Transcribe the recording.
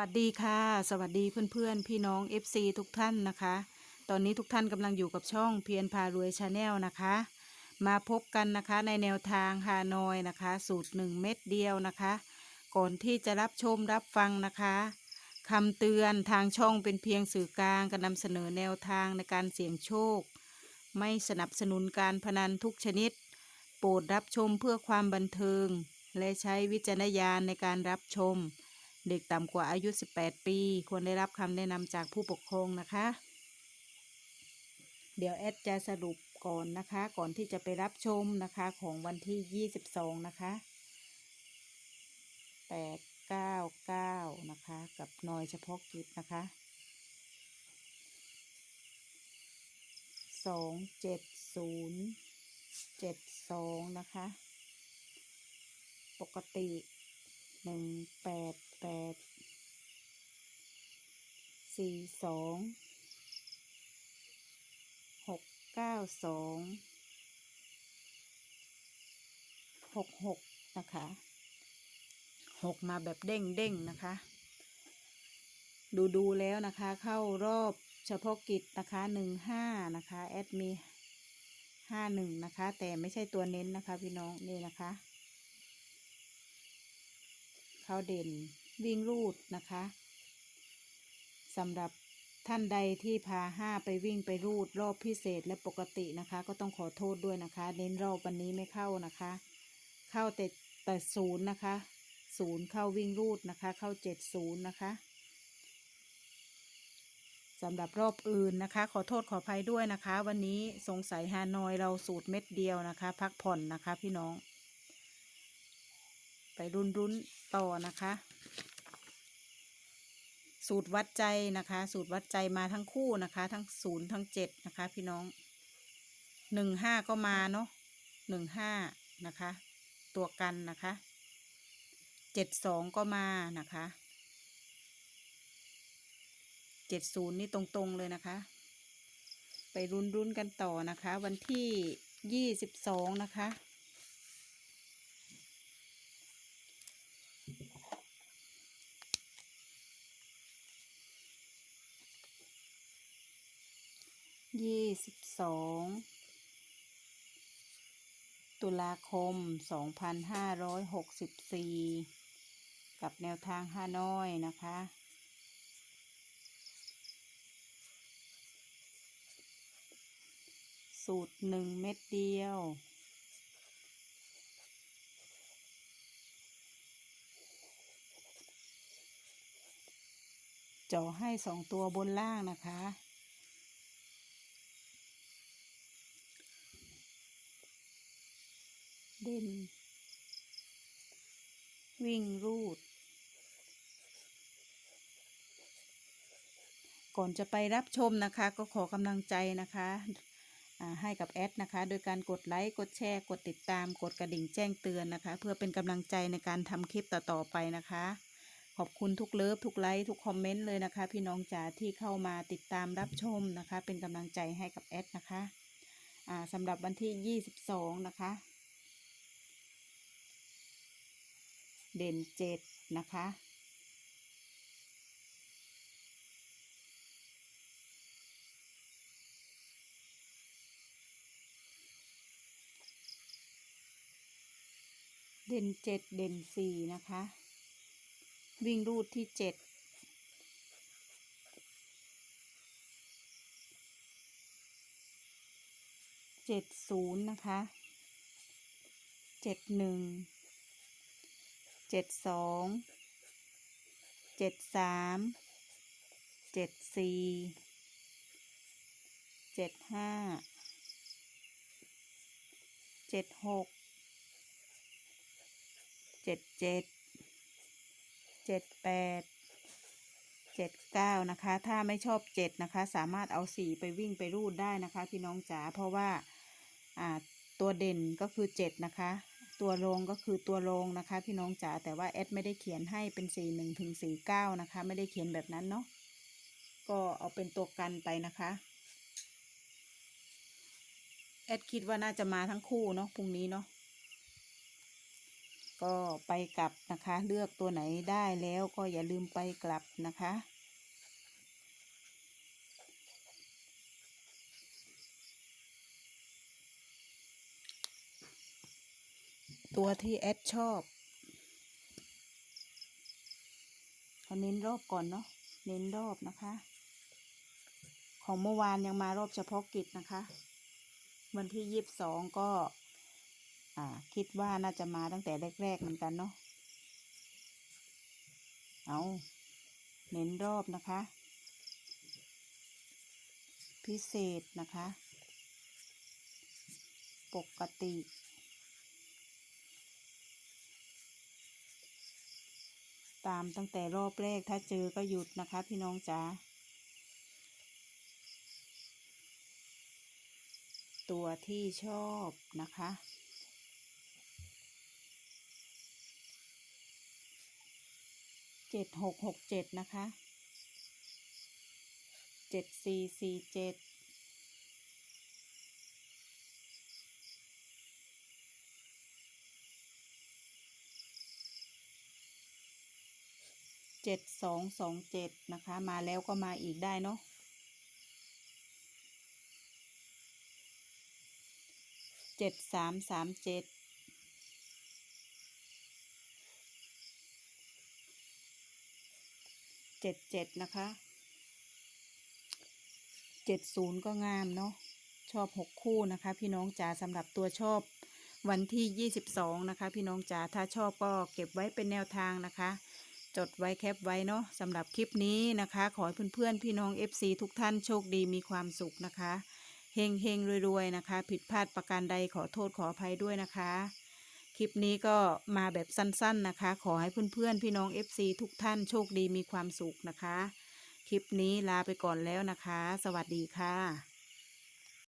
วัสดีค่ะ สวัสดีเพื่อนๆ พี่น้อง FC ทุกท่านนะคะ ตอนนี้ทุกท่านกำลังอยู่กับช่องเพียรพารวยชาแนลนะคะ มาพบกันนะคะในแนวทางฮานอยนะคะ สูตร 1 เม็ดเดียวนะคะ ก่อนที่จะรับชมรับฟังนะคะคำเตือนทางช่องเป็นเพียงสื่อกลางการนำเสนอแนวทางในการเสี่ยงโชค ไม่สนับสนุนการพนันทุกชนิด โปรดรับชมเพื่อความบันเทิง และใช้วิจารณญาณในการรับชม เด็กต่ำกว่าอายุ 18 ปี ควรได้รับคำแนะนำจากผู้ปกครองนะคะ เดี๋ยวแอดจะสรุปก่อนนะคะ ก่อนที่จะไปรับชมนะคะของวันที่ 22 นะคะ 899 นะคะ กับหน่อยเฉพาะกิจนะคะ270 72นะคะ ปกติหนึ่งแปด แปดสี่สองหกเก้าสองหกหกนะคะหกมาแบบเด้งเด้งนะคะ ดูดูแล้วนะคะเข้ารอบเฉพาะกิจนะคะหนึ่งห้านะคะแอดมีห้าหนึ่งนะคะ แต่ไม่ใช่ตัวเน้นนะคะพี่น้องนี่นะคะ เขาเด่น วิ่งรูดนะคะสำหรับท่านใดที่พาห้าไปวิ่งไปรูดรอบพิเศษและปกตินะคะ ก็ต้องขอโทษด้วยนะคะ เน้นรอบวันนี้ไม่เข้านะคะ เข้าแต่แต่ศูนย์นะคะศูนย์เข้าวิ่งรูดนะคะ เข้าเจ็ดศูนย์นะคะสำหรับรอบอื่นนะคะ ขอโทษขออภัยด้วยนะคะ วันนี้สงสัยฮานอยเราสูตรเม็ดเดียวนะคะ พักผ่อนนะคะพี่น้อง ไปรุนรุนต่อนะคะ สูตรวัดใจนะคะ สูตรวัดใจมาทั้งคู่นะคะ ทั้งศูนย์ทั้งเจ็ดนะคะ พี่น้องหนึ่งห้าก็มาเนาะหนึ่งห้านะคะ ตัวกันนะคะเจ็ดสองก็มานะคะเจ็ดศูนย์นี่ตรงๆเลยนะคะ ไปรุนรุนกันต่อนะคะ วันที่ยี่สิบสองนะคะ ยี่สิบสองตุลาคมสองพันห้าร้อยหกสิบสี่กับแนวทางฮานอยนะคะ สูตรหนึ่งเม็ดเดียวจาะให้สองตัวบนล่างนะคะ เด่น วิ่งรูด ก่อนจะไปรับชมนะคะ ก็ขอกำลังใจนะคะให้กับแอดนะคะ โดยการกดไลค์ กดแชร์ กดติดตาม กดกระดิ่งแจ้งเตือนนะคะ เพื่อเป็นกำลังใจในการทำคลิปต่อๆไปนะคะ ขอบคุณทุกเลิฟ ทุกไลค์ ทุกคอมเมนต์เลยนะคะ พี่น้องจ๋าที่เข้ามาติดตามรับชมนะคะ เป็นกำลังใจให้กับแอดนะคะสำหรับวันที่ 22 นะคะ เด่นเจ็ดนะคะ เด่นเจ็ดเด่นสี่นะคะ วิ่งรูดที่เจ็ดเจ็ดศูนย์นะคะเจ็ดหนึ่ง เจ็ดสองเจ็ดสามเจ็ดสี่เจ็ดห้าเจ็ดหกเจ็ดเจ็ดเจ็ดแปดเจ็ดเก้านะคะ ถ้าไม่ชอบเจ็ดนะคะ สามารถเอาสี่ไปวิ่งไปรูดได้นะคะ พี่น้องจ๋าเพราะว่าอ่าตัวเด่นก็คือเจ็ดนะคะ ตัวรงก็คือตัวรงนะคะ พี่น้องจ๋าแต่ว่าแอดไม่ได้เขียนให้เป็นสี่หนึ่งถึงสี่เก้านะคะ ไม่ได้เขียนแบบนั้นเนาะก็เอาเป็นตัวกันไปนะคะแอดคิดว่าน่าจะมาทั้งคู่เนาะพรุ่งนี้เนาะก็ไปกลับนะคะ เลือกตัวไหนได้แล้วก็อย่าลืมไปกลับนะคะ ตัวที่แอดชอบเขาเน้นรอบก่อนเนาะ เน้นรอบนะคะ ของเมื่อวานยังมารอบเฉพาะกิจนะคะ วันที่ยีิบสองก็ อ่า คิดว่าน่าจะมาตั้งแต่แรก ๆ เหมือนกันเนาะ เอาเน้นรอบนะคะ พิเศษนะคะ ปกติ ตามตั้งแต่รอบแรกถ้าเจอก็หยุดนะคะ พี่น้องจ๋าตัวที่ชอบนะคะ เจ็ดหกหกเจ็ดนะคะ เจ็ดสี่สี่เจ็ด เจ็ดสองสองเจ็ดนะคะ มาแล้วก็มาอีกได้เนาะเจ็ดสามสามเจ็ดเจ็ดเจ็ดนะคะเจ็ดศูนย์ก็งามเนาะชอบหกคู่นะคะ พี่น้องจ๋าสำหรับตัวชอบวันที่ยี่สิบสองนะคะ พี่น้องจ๋าถ้าชอบก็เก็บไว้เป็นแนวทางนะคะ จดไว้แคปไว้เนาะสำหรับคลิปนี้นะคะ ขอให้เพื่อนๆพี่น้อง FC ทุกท่านโชคดีมีความสุขนะคะเฮงเฮงรวยๆนะคะ ผิดพลาดประการใดขอโทษขออภัยด้วยนะคะ คลิปนี้ก็มาแบบสั้นๆนะคะ ขอให้เพื่อนๆพี่น้อง FC ทุกท่านโชคดีมีความสุขนะคะ คลิปนี้ลาไปก่อนแล้วนะคะ สวัสดีค่ะ